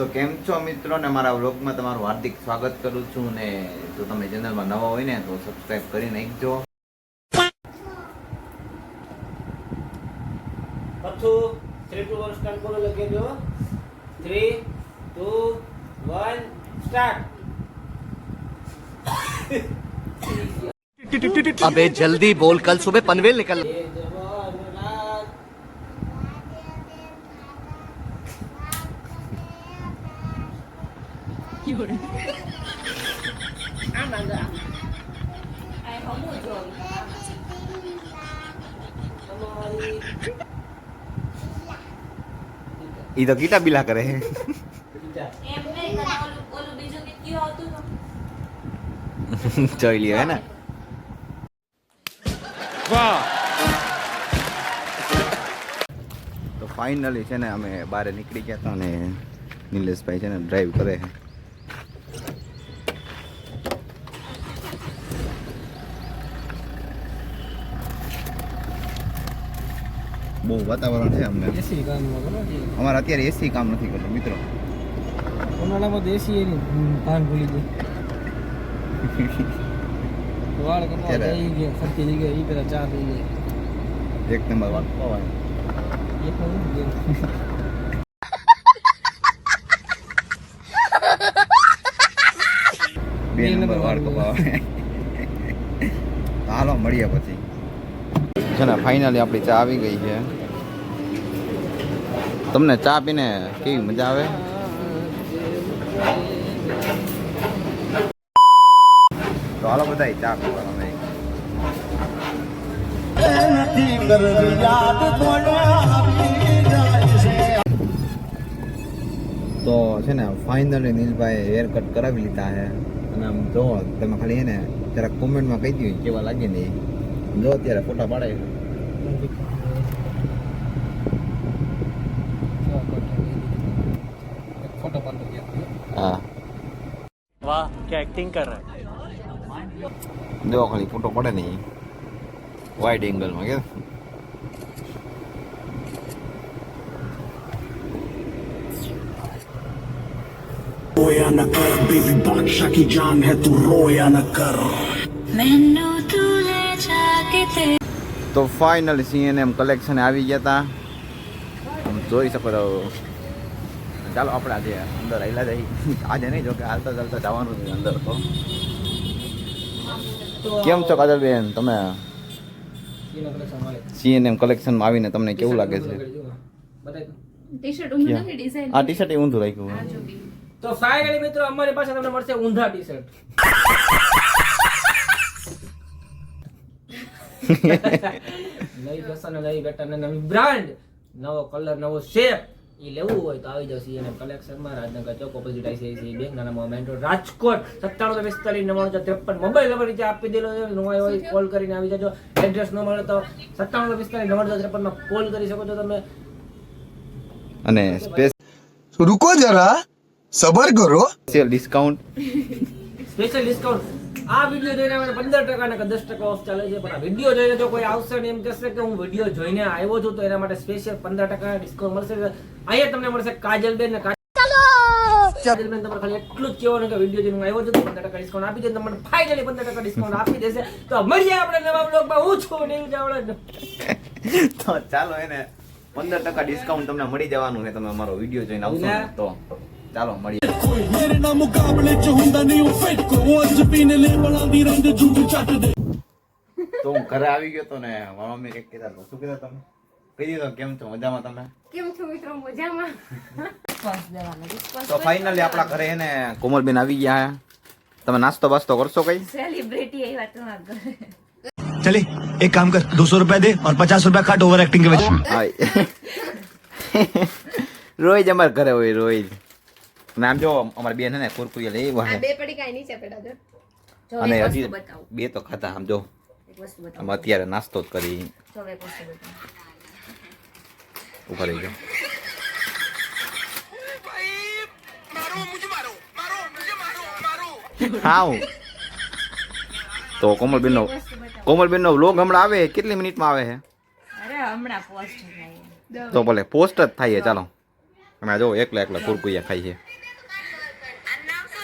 તો કેમ છો મિત્રો ને મારા વ્લોગમાં તમારું હાર્દિક સ્વાગત કરું છું ને જો તમે ચેનલમાં નવા હોય ને તો સબસ્ક્રાઇબ કરી નાખજો પાછું થ્રી ટુ વન સ્ટાર્ટ બોલો લખી દો થ્રી ટુ વન સ્ટાર્ટ अबे जल्दी बोल कल सुबह पनवेल निकल તમારી ઈ તો કીટા બિલા કરે એમ નહીં ઓલું ઓલું બીજું કે કયું આવતું હતું જોઈ લ્યો હે ને તો ફાઇનલી છે ને અમે બહાર નીકળી ગયા હતા અને નિલેશભાઈ છે ને ડ્રાઈવ કરે છે. બહુ વાતાવરણ છે અમને. એસી કામ અમારે અત્યારે એસી કામ નથી કરતું મિત્રો. ઉનાળામાં તો એસી એની ભાન ભૂલી ગઈ. વાળ ત્યારે. જઈ ગયા ફરતી જગ્યાએ એ પેલા ચા પી ગઈ એક નંબર નથી ગયો. બે નંબર વાળ કપાવે હાલો મળીએ પછી. છે ને ફાઇનલી આપણી ચા આવી ગઈ છે. તમને ચા પીને કેવી મજા આવે? તો હાલો બધા ચા પીવા અમે તો છે ને ફાઇનલી નીલભાઈ હેર કટ કરાવી લીધા છે. અને આમ જો તમે ખાલી એને જરાક કોમેન્ટમાં કહી દો કેવા લાગે ને જો અત્યારે ફોટા પાડે છે. ફોટો પાડો ગયા હા वाह क्या एक्टिंग कर रहा है જો ખાલી ફોટો પડે ને વાઇડ એંગલમાં કે रोया न कर बेबी बादशाह की जान है तू रोया न कर ਮੈਨੂੰ તું લે જાગે તે તો ફાઇનલી સીએનએમ કલેક્શન આવી ગયા હતા આમ જોઈ શકો છો ચાલો આપણે આજે અંદર આવેલા જઈ આજે નહીં જો કે હાલતા ચાલતા જવાનું છે અંદર તો કેમ છો કાજલબેન તમે? સીએનએમ કલેક્શનમાં આવીને તમને કેવું લાગે છે? આ ટી શર્ટ ઊંધું રાખ્યું. તો ફાઇનલી મિત્રો અમારી પાસે તમને મળશે ઊંધા ટી શર્ટ લઈ જશો ને લઈ બેટા ને નવી બ્રાન્ડ નવો કલર નવો શેપ લેવું હોય તો આવી જાવ CM કલેક્શનમાં Rajnagar Chowk opposite ICICI bank નાના મોમેન્ટ રાજકોટ સત્તાણું પિસ્તાલીસ નવ્વાણું ત્રેપન. મોબાઈલ નંબર રીતે આપી દેલો છે નો હોય કોલ કરીને આવી જજો. એડ્રેસ ન મળે તો સત્તાણું પિસ્તાલીસ નવ્વાણું ત્રેપનમાં કોલ કરી શકો છો તમે. અને સ્પેસ રૂકો જરા સબર કરો. સ્પેશિયલ ડિસ્કાઉન્ટ સ્પેશિયલ ડિસ્કાઉન્ટ આ વીડિયો જોઈને મને પંદર ટકા ને દસ ટકા ઓફ ચાલે છે પણ આ વીડિયો જોઈને જો કોઈ આવશે ને એમ કહેશે કે હું વીડિયો જોઈને આવ્યો છું તો એના માટે સ્પેશિયલ પંદર ટકા ડિસ્કાઉન્ટ મળશે. અહીંયા તમને મળશે કાજલબેન ને કાજલબેન તમારે ખાલી એટલું જ કહેવાનું કે વીડિયો જોઈને હું આવ્યો છું તો પંદર ટકા ડિસ્કાઉન્ટ આપી દે તમને ફાઇનલી પંદર ટકા ડિસ્કાઉન્ટ આપી દેશે. તો મળીએ આપણે નવા બ્લોગમાં હું છું નહીં જાવડે તો ચાલો એને પંદર ટકા ડિસ્કાઉન્ટ તમને મળી જવાનું છે તમે અમારો વીડિયો જોઈને આવશો તો. ચાલો મળીએ मेरे ना मुकाबले च हुंदा नहीं हूं फिट को आज पीने ले बड़ा दी रंग झूठ चट दे તો હું ઘરે આવી ગયો તો ને મારા મમ્મી કંઈક કહેતા હતા શું કહેતા તમે કહી દીધો કેમ છો મજામાં તમે કેમ છો મિત્રો મજામાં શ્વાસ દેવાનો શ્વાસ તો ફાઇનલી આપણા ઘરે એને કોમલબેન આવી ગયા હે. તમે નાસ્તો બાસ્તો કરશો કઈ સેલિબ્રિટી આવ્યા તમારા ઘરે चले एक काम कर दो सौ रुपया दे और पचास रुपया काट ओवर एक्टिंग के वजह હા રોજ અમારા ઘરે હોય રોજ અને આમ જો અમારી બેન ને કુરકુરિયા લઈ આ બે પડી કાઈ નહીં છે પેડા જો અને હજી બે તો ખાતા આમ જો. આમ અત્યારે નાસ્તો જ કરી. ઊભા રહી જાઓ હાઉ. તો કોમલબેન નો કોમલબેન નો વ્લોગ હમણાં આવે કેટલી મિનિટમાં આવે છે? અરે હમણાં પોસ્ટ થાય તો ભલે પોસ્ટ જ થાય ચાલો. અમે જો એકલા એકલા કુરકુયા ખાઈ છે અમાર પથ્થર નામ હે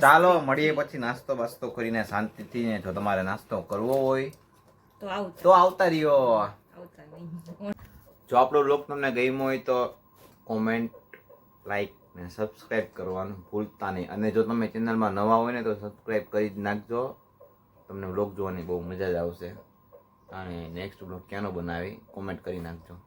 ચાલો મળીએ પછી નાસ્તો બાસ્તો કરીને શાંતિથી ને જો તમારે નાસ્તો કરવો હોય તો આવતા. રહ્યો. જો આપણો બ્લોગ તમને ગમ્યો હોય તો કોમેન્ટ લાઈક ને સબસ્ક્રાઈબ કરવાનું ભૂલતા નહીં. અને જો તમે ચેનલમાં નવા હોય ને તો સબસ્ક્રાઈબ કરી જ નાખજો. તમને બ્લોગ જોવાની બહુ મજા જ આવશે. અને નેક્સ્ટ બ્લોગ ક્યાંનો બનાવી? કોમેન્ટ કરી નાખજો.